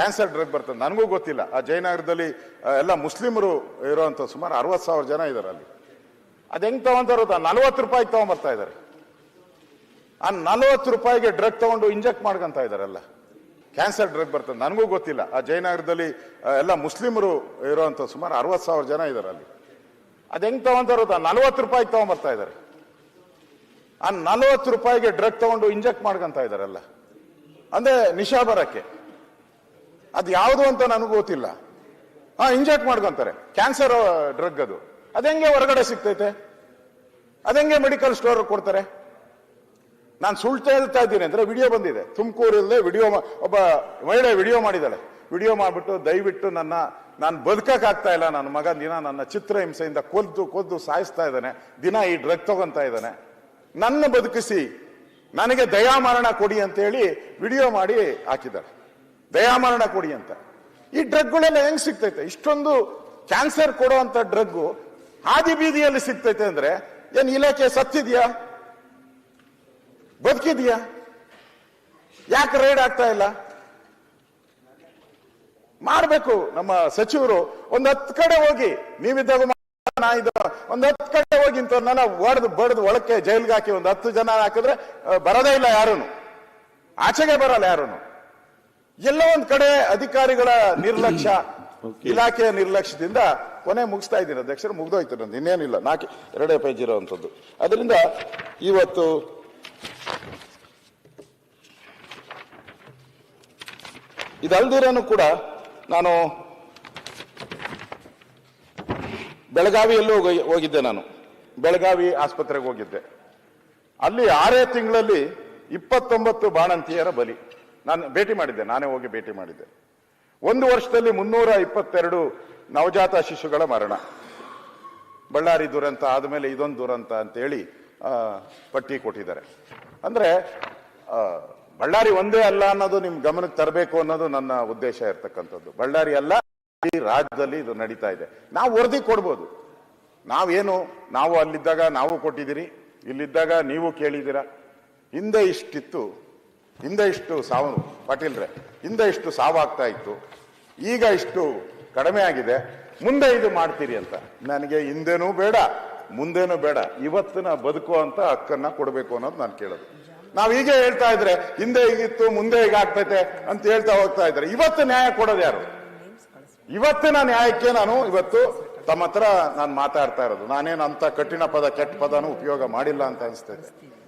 Cancer drug ಬರ್ತದೆ. ನನಗೂ ಗೊತ್ತಿಲ್ಲ. ಆ ಜಯನಗರದಲ್ಲಿ ಎಲ್ಲ ಮುಸ್ಲಿಮರು ಇರೋವಂಥ ಸುಮಾರು ಅರವತ್ತು ಸಾವಿರ ಜನ ಇದ್ದಾರೆ ಅಲ್ಲಿ. ಅದು ಹೆಂಗ್ ತಗೊಂತಾರೋ ನಲ್ವತ್ತು ರೂಪಾಯಿಗೆ ತೊಗೊಂಬರ್ತಾ ಇದ್ದಾರೆ. ಆ ನಲ್ವತ್ತು ರೂಪಾಯಿಗೆ ಡ್ರಗ್ ತಗೊಂಡು ಇಂಜೆಕ್ಟ್ ಮಾಡ್ಕೊಂತ ಇದ್ದಾರಲ್ಲ ಕ್ಯಾನ್ಸರ್ ಡ್ರಗ್ ಬರ್ತದೆ. ನನಗೂ ಗೊತ್ತಿಲ್ಲ. ಆ ಜಯನಗರದಲ್ಲಿ ಎಲ್ಲ ಮುಸ್ಲಿಮರು ಇರೋವಂಥ ಸುಮಾರು ಅರವತ್ತು ಸಾವಿರ ಜನ ಇದ್ದಾರೆ ಅಲ್ಲಿ. ಅದು ಹೆಂಗ್ ತಗೊಂತಾರೋ ನಲ್ವತ್ತು ರೂಪಾಯಿಗೆ ತೊಗೊಂಬರ್ತಾ ಇದ್ದಾರೆ. ಆ ನಲ್ವತ್ತು ರೂಪಾಯಿಗೆ ಡ್ರಗ್ ತಗೊಂಡು ಇಂಜೆಕ್ಟ್ ಮಾಡ್ಕೊಂತ ಇದ್ದಾರೆಲ್ಲ ಅಂದರೆ ನಿಶಾ ಬರಕ್ಕೆ. ಅದು ಯಾವುದು ಅಂತ ನನಗೆ ಗೊತ್ತಿಲ್ಲ. ಹಾ ಇಂಜೆಕ್ಟ್ ಮಾಡ್ಕೊಂತಾರೆ. ಕ್ಯಾನ್ಸರ್ ಡ್ರಗ್ ಅದು. ಅದೆಂಗೆ ಹೊರಗಡೆ ಸಿಗ್ತೈತೆ? ಅದೆಂಗೆ ಮೆಡಿಕಲ್ ಸ್ಟೋರ್ ಕೊಡ್ತಾರೆ? ನಾನು ಸುಳ್ಳು ಹೇಳ್ತಾ ಇದ್ದೀನಿ ಅಂದ್ರೆ ವಿಡಿಯೋ ಬಂದಿದೆ. ತುಮಕೂರಲ್ಲೇ ವಿಡಿಯೋ ಒಬ್ಬ ಮಹಿಳೆ ವಿಡಿಯೋ ಮಾಡಿದ್ದಾಳೆ. ವಿಡಿಯೋ ಮಾಡಿಬಿಟ್ಟು ದಯವಿಟ್ಟು ನನ್ನ ನಾನು ಬದುಕಕ್ಕೆ ಆಗ್ತಾ ಇಲ್ಲ. ನನ್ನ ಮಗ ದಿನ ನನ್ನ ಚಿತ್ರ ಹಿಂಸೆಯಿಂದ ಕೊದ್ದು ಕೊದ್ದು ಸಾಯಿಸ್ತಾ ಇದ್ದಾನೆ. ದಿನ ಈ ಡ್ರಗ್ ತಗೊಂತ ಇದ್ದಾನೆ. ನನ್ನ ಬದುಕಿಸಿ ನನಗೆ ದಯಾಮರಣ ಕೊಡಿ ಅಂತ ಹೇಳಿ ವಿಡಿಯೋ ಮಾಡಿ ಹಾಕಿದ್ದಾಳೆ ದಯಾಮರಣ ಕೊಡಿ ಅಂತ. ಈ ಡ್ರಗ್ಗಳೆಲ್ಲ ಹೆಂಗ್ ಸಿಗ್ತೈತೆ? ಇಷ್ಟೊಂದು ಕ್ಯಾನ್ಸರ್ ಕೊಡುವಂತ ಡ್ರಗ್ಗು ಹಾದಿ ಬೀದಿಯಲ್ಲಿ ಸಿಗ್ತೈತೆ ಅಂದ್ರೆ ಏನ್ ಇಲಾಖೆ ಸತ್ತಿದ್ಯಾ? ಬದುಕಿದ್ಯಾ? ಯಾಕೆ ರೈಡ್ ಆಗ್ತಾ ಇಲ್ಲ? ಮಾಡ್ಬೇಕು ನಮ್ಮ ಸಚಿವರು. ಒಂದ್ ಹತ್ತು ಕಡೆ ಹೋಗಿ, ನೀವಿದ್ದಾಗ ನಾ ಇದು ಒಂದ್ ಹತ್ತು ಕಡೆ ಹೋಗಿ ಇಂಥವ್ರನ್ನೆಲ್ಲ ಒಡೆದು ಬಡ್ದು ಒಳಕ್ಕೆ ಜೈಲ್ಗೆ ಹಾಕಿ ಒಂದ್ ಹತ್ತು ಜನ ಹಾಕಿದ್ರೆ ಬರೋದೇ ಇಲ್ಲ ಯಾರೂನು. ಆಚೆಗೆ ಬರಲ್ಲ ಯಾರೂನು. ಎಲ್ಲೋ ಒಂದ್ ಕಡೆ ಅಧಿಕಾರಿಗಳ ನಿರ್ಲಕ್ಷ್ಯ ಇಲಾಖೆಯ ನಿರ್ಲಕ್ಷ್ಯದಿಂದ ಕೊನೆ ಮುಗಿಸ್ತಾ ಇದ್ದೀನಿ. ಅಧ್ಯಕ್ಷರು ಮುಗ್ದೋಯ್ತು ನಂದು ಇನ್ನೇನಿಲ್ಲ. ನಾಲ್ಕು ಎರಡೇ ಪೇಜ್ ಇರೋವಂಥದ್ದು. ಅದರಿಂದ ಇವತ್ತು ಇದಲ್ದಿರೋನು ಕೂಡ ನಾನು ಬೆಳಗಾವಿಯಲ್ಲೂ ಹೋಗಿ- ಹೋಗಿದ್ದೆ ನಾನು. ಬೆಳಗಾವಿ ಆಸ್ಪತ್ರೆಗೆ ಹೋಗಿದ್ದೆ. ಅಲ್ಲಿ ಆರೇ ತಿಂಗಳಲ್ಲಿ ಇಪ್ಪತ್ತೊಂಬತ್ತು ಬಾಣಂತಿಯರ ಬಲಿ. ನಾನು ಭೇಟಿ ಮಾಡಿದ್ದೆ, ನಾನೇ ಹೋಗಿ ಭೇಟಿ ಮಾಡಿದ್ದೆ. ಒಂದು ವರ್ಷದಲ್ಲಿ ಮುನ್ನೂರ ಇಪ್ಪತ್ತೆರಡು ನವಜಾತ ಶಿಶುಗಳ ಮರಣ. ಬಳ್ಳಾರಿ ದುರಂತ, ಆದಮೇಲೆ ಇದೊಂದು ದುರಂತ ಅಂತೇಳಿ ಪಟ್ಟಿ ಕೊಟ್ಟಿದ್ದಾರೆ. ಅಂದರೆ ಬಳ್ಳಾರಿ ಒಂದೇ ಅಲ್ಲ ಅನ್ನೋದು ನಿಮ್ಮ ಗಮನಕ್ಕೆ ತರಬೇಕು ಅನ್ನೋದು ನನ್ನ ಉದ್ದೇಶ ಇರ್ತಕ್ಕಂಥದ್ದು. ಬಳ್ಳಾರಿ ಅಲ್ಲ, ಈ ರಾಜ್ಯದಲ್ಲಿ ಇದು ನಡೀತಾ ಇದೆ. ನಾವು ವರದಿ ಕೊಡ್ಬೋದು. ನಾವೇನು, ನಾವು ಅಲ್ಲಿದ್ದಾಗ ನಾವು ಕೊಟ್ಟಿದ್ದೀರಿ, ಇಲ್ಲಿದ್ದಾಗ ನೀವು ಕೇಳಿದ್ದೀರಾ? ಹಿಂದೆ ಇಷ್ಟಿತ್ತು. ಹಿಂದೆ ಇಷ್ಟು ಸಾವು ಪಾಟೀಲ್ರೆ ಹಿಂದೆ ಇಷ್ಟು ಸಾವಾಗ್ತಾ ಇತ್ತು. ಈಗ ಇಷ್ಟು ಕಡಿಮೆ ಆಗಿದೆ. ಮುಂದೆ ಇದು ಮಾಡ್ತೀರಿ ಅಂತ. ನನಗೆ ಹಿಂದೆನೂ ಬೇಡ, ಮುಂದೇನೂ ಬೇಡ. ಇವತ್ತಿನ ಬದುಕು ಅಂತ ಹಕ್ಕನ್ನ ಕೊಡಬೇಕು ಅನ್ನೋದು ನಾನು ಕೇಳೋದು. ನಾವು ಹೀಗೆ ಹೇಳ್ತಾ ಇದ್ರೆ, ಹಿಂದೆ ಹೀಗಿತ್ತು, ಮುಂದೆ ಈಗ ಆಗ್ತೈತೆ ಅಂತ ಹೇಳ್ತಾ ಹೋಗ್ತಾ ಇದ್ರೆ, ಇವತ್ತು ನ್ಯಾಯ ಕೊಡೋದು ಯಾರು? ಇವತ್ತಿನ ನ್ಯಾಯಕ್ಕೆ ನಾನು ಇವತ್ತು ತಮ್ಮ ಹತ್ರ ನಾನು ಮಾತಾಡ್ತಾ ಇರೋದು. ನಾನೇನು ಅಂತ ಕಠಿಣ ಪದ, ಕೆಟ್ಟ ಪದನೂ ಉಪಯೋಗ ಮಾಡಿಲ್ಲ ಅಂತ ಅನಿಸ್ತೈತೆ.